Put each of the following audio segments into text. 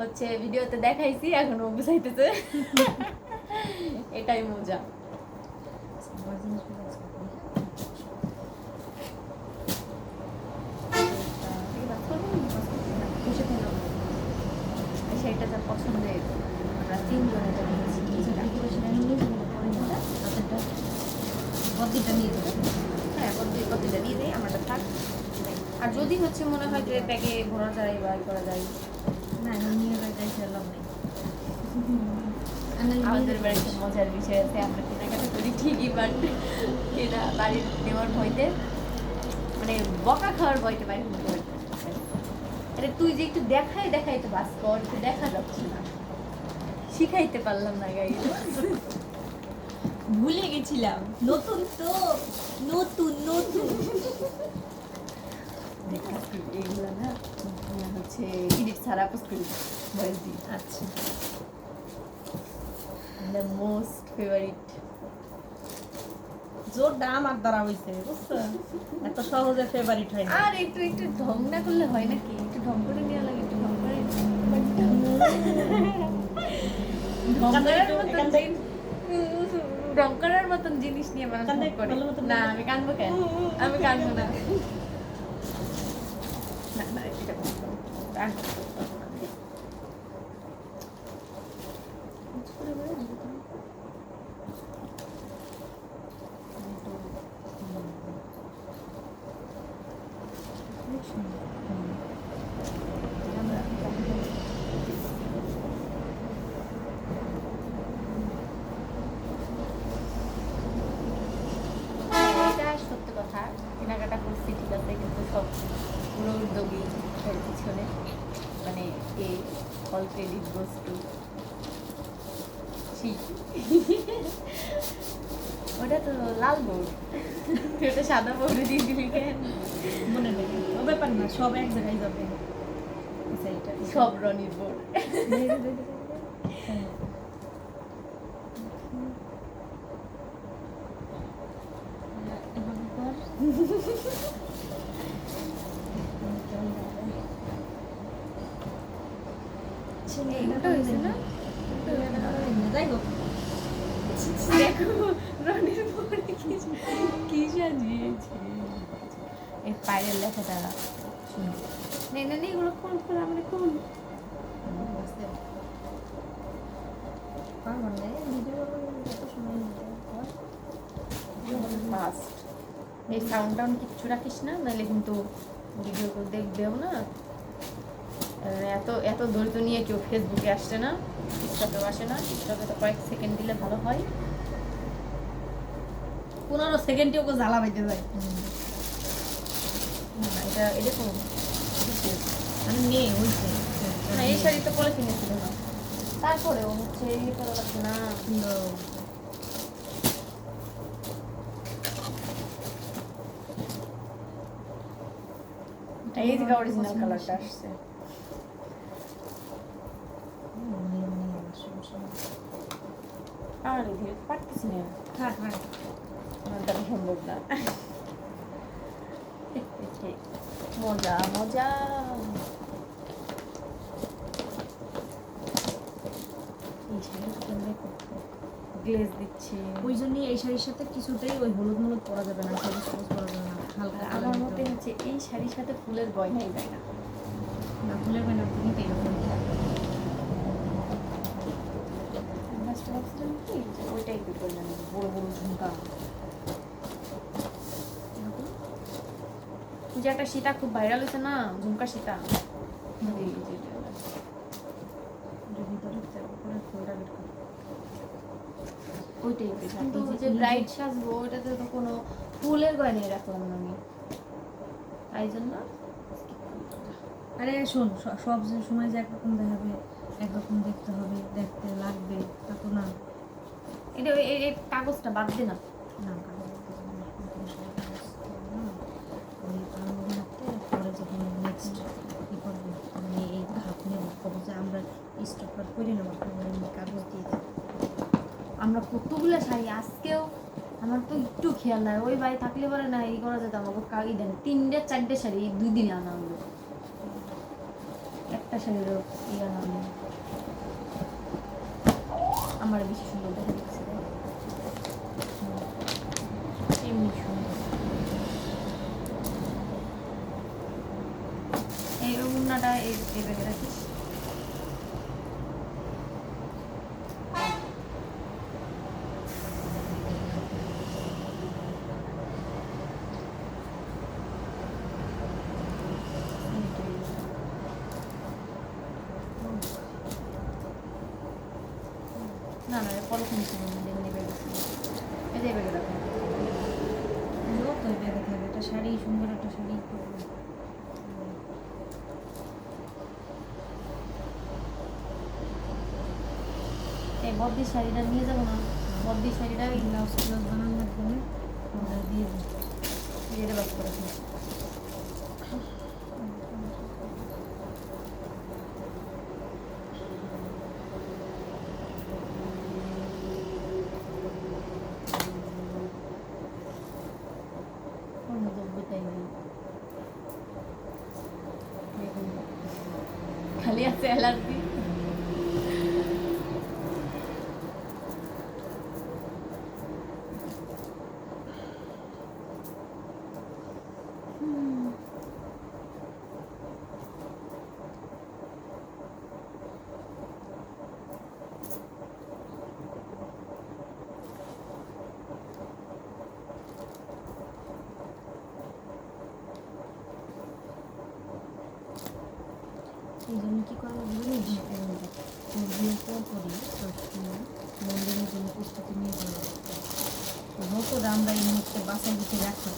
হচ্ছে ভিডিওতে দেখাইছি, এখনও বুঝাইতেছে। এটাই মজা। সেটা তার পছন্দের হ্যাঁ আমারটা থাক। আর যদি হচ্ছে মনে হয় যে ব্যাগে ভরা যায় বা করা যায় আমাদের বাড়িতে মজার বিষয় আছে আমরা কেনাকাটা করি? ঠিকই বাট কেনা বাড়ির নেওয়ার ভয়তে মানে বকা খাওয়ার ভয়তে বাড়ি পারি আরে তুই যে একটু দেখাই দেখাই তো বাস কর দেখা যাচ্ছে না। শিখাইতে পারলাম না গাই ভুলে গেছিলাম। নতুন তো নতুন নতুন। এইগুলো না হচ্ছে পোস্ট করি ভয়েস দিই আচ্ছা। মোস্ট ফেভারিট জোরটা আমার দ্বারা হয়েছে বুঝছ? এত সহজে ফেভারিট হয় না। আর একটু একটু ঢং না করলে হয় নাকি? একটু ঢং করে নেওয়া লাগে একটু ঢং করে। ঢং করার মতন জিনিস- নিয়ে মানুষ করে। না আমি কানবো কেন? আমি কানবো না। না না। এটা সত্যি কথা কেনাকাটা করছি ঠিক আছে কিন্তু সব পুরো উদ্যোগী এর পিছনে। মানে a all credit goes to ওটা তো লাল বোর্ড। ওটা সাদা বোর্ডে দিয়ে দিলি কেন? মনে নেই। ও ব্যাপার না সব এক জায়গায় যাবে। সব রনির বোর্ড এভাবে কর। এই ওটা হয়েছে না যাই হোক দেখো রনির বোর্ডে কি কি সাজিয়েছে এই পায়ের লেখাটা শুনি নে নে নে এগুলো কোন কোন আমরা কোন পারব না, ভিডিও সময় নিতে। এই সাউন্ড টাউন কিচ্ছু রাখিস না নাহলে কিন্তু ভিডিও দেখবেও না। এত এত ধৈর্য নিয়ে কেউ ফেসবুকে আসছে না টিকটকেও আসে না টিকটকে তো কয়েক সেকেন্ড দিলে ভালো হয়। পনেরো সেকেন্ডে ওকে জ্বালা বাইতে যায়। এটা এটা কোন আমি নেই হয়েছে না এই শাড়ি তো পরে কিনেছিল না তারপরেও হচ্ছে করা লাগছে না এই যে অরিজিনাল কালারটা আসছে। আর ধীরে পারতেছি না। থাক থাক। আমার সম্ভব না। মজা মজা। এই শাড়িটা কেমনে গ্লেজ দিচ্ছি। ওই জন্যই এই শাড়ির সাথে কিছুতেই ওই হলুদ মলুদ পরা যাবে না সবুজ সবুজ পরা যাবে না। হালকা আমার মতে হচ্ছে এই শাড়ির সাথে ফুলের গয়নাই যায় না। না গেলে নিতেই হবে ফার্স্ট ভাবছিলাম কি? যে ওইটাই একটু করে নেব বড় বড় ঝুমকা। যে একটা সীতা খুব ভাইরাল হয়েছে না ঝুমকা সীতা? ভিতরে ফুলটা বের কর। ওইটাই কিন্তু যে- ব্রাইড সাজবো ওটাতে তো কোনো ফুলের গয়নাই রাখলাম না আমি তাই জন্য আরে শোন সব যে সময় যে একরকম দেখাবে একরকম দেখতে হবে দেখতে লাগবে তা তো না এটা এই এই কাগজটা বাদ দে না না। ওই পরে যখন নেক্সট করবে এই খাপ নেব কবে যে আমরা স্টক করে নেব আপনার এমনি কাগজ দিয়ে দেবো আমরা কতগুলো শাড়ি আজকেও আমার তো একটু খেয়াল নাই। ওই বাড়ি থাকলে পরে না এই করা যেত আমাকে কাগি দেন। তিনটে চারটে শাড়ি এই দুই দিনে আনা হলো। একটা শাড়িরও ই আনা হলো আমার বেশি সুন্দর দেখা যাচ্ছে এমনি সুন্দর। এই উন্নাটা এই এই ব্যাগে রাখিস। না না ছিল না এমনি ব্যাগে এই যে এই ব্যাগে রাখুন যত ব্যাগে থাকবে একটা শাড়ি সুন্দর একটা শাড়ি এই বদ্দির শাড়িটা নিয়ে যাব না বদ্দির শাড়িটা ওই ব্লাউজ ব্লাউজ বানানোর জন্য দিয়ে দিই ইয়েতে বাস করেছি কোনো যোগ্যতাই নেই খালি আছে জন্য কী মন্দিরের জন্য প্রস্তুতি নিয়ে যাব যত আমরা এই মুহূর্তে বাসায় গুছে রাখতে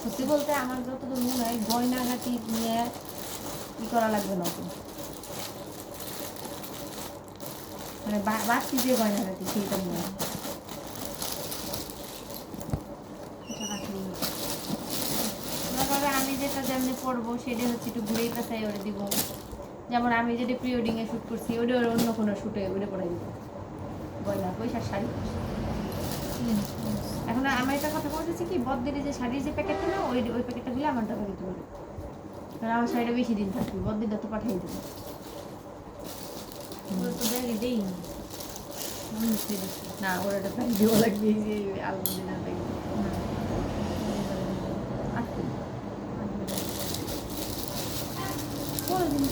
সত্যি বলতে আমার যতদূর মনে হয়, গয়নাঘাটি নিয়ে ই করা লাগবে না অত। মানে বাড়তি যে গয়নাঘাটি, সেইটা মনে হয় এটা রাখলেই হবে। তারপরে আমি যেটা যেমনি পরবো সেটা হচ্ছে একটু ঘুরেই পেঁচাই ওরে দিব। যেমন আমি যেটা প্রি ওয়েডিংয়ে শ্যুট করছি ওটা ওর অন্য কোনো শ্যুটে ওটা পরে দিব। গয়না পয়সা শাড়ি। এখন আমার একটা কথা বলতেছি কি বদ্দিরে যে শাড়ির যে প্যাকেটটা না ওই ওই প্যাকেটটা দিলে আমার টাকা দিতে পারে কারণ আমার শাড়িটা বেশি দিন থাকবে বদ্দিরটা তো পাঠিয়ে দেবে। ওগুলো তো ব্যাগে দেই না। ওর একটা দেওয়া লাগবে যে প্যাকেট না আচ্ছা পরের দিন খুলে দেবো। না পরের দিন সব দামি শাড়ি ব্যাগ দেবো না বলে কি সব দেবো না বাবা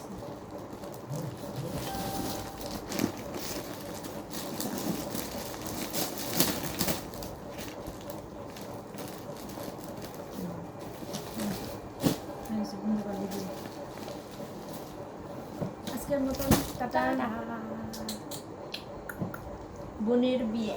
আজকের মতন টাটা। বোনের বিয়ে।